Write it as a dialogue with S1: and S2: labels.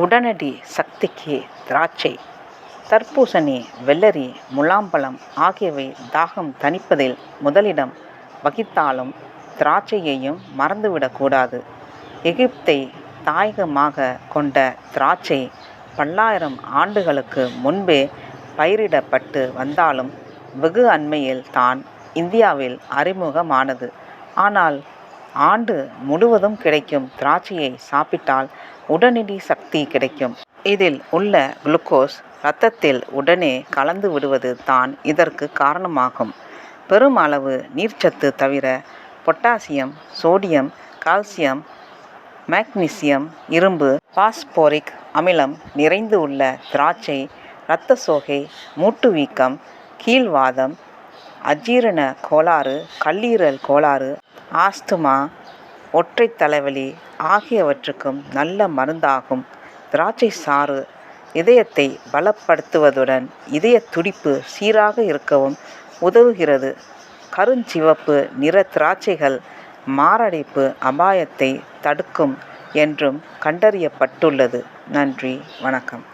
S1: உடனடி சக்திக்கு திராட்சை தர்பூசணி வெள்ளரி முலாம்பழம் ஆகியவை தாகம் தணிப்பதில் முதலிடம் வகித்தாலும் திராட்சையையும் மறந்துவிடக்கூடாது எகிப்தை தாயகமாக கொண்ட திராட்சை பல்லாயிரம் ஆண்டுகளுக்கு முன்பே பயிரிடப்பட்டு வந்தாலும் வெகு அண்மையில் தான் இந்தியாவில் அறிமுகமானது. ஆனால் ஆண்டு முழுவதும் கிடைக்கும் திராட்சையை சாப்பிட்டால் உடனடி சக்தி கிடைக்கும். இதில் உள்ள குளுக்கோஸ் இரத்தத்தில் உடனே கலந்து விடுவது தான் இதற்கு காரணமாகும். பெரும் அளவு நீர்ச்சத்து தவிர பொட்டாசியம் சோடியம் கால்சியம் மேக்னீசியம் இரும்பு பாஸ்போரிக் அமிலம் நிறைந்து உள்ள திராட்சை இரத்த சோகை மூட்டு வீக்கம் கீழ்வாதம் அஜீரண கோளாறு கல்லீரல் கோளாறு ஆஸ்துமா ஒற்றை தலைவலி ஆகியவற்றுக்கும் நல்ல மருந்தாகும். திராட்சை சாறு இதயத்தை பலப்படுத்துவதுடன் இதய துடிப்பு சீராக இருக்கவும் உதவுகிறது. கருஞ்சிவப்பு நிற திராட்சைகள் மாரடைப்பு அபாயத்தை தடுக்கும் என்றும் கண்டறியப்பட்டுள்ளது. நன்றி வணக்கம்.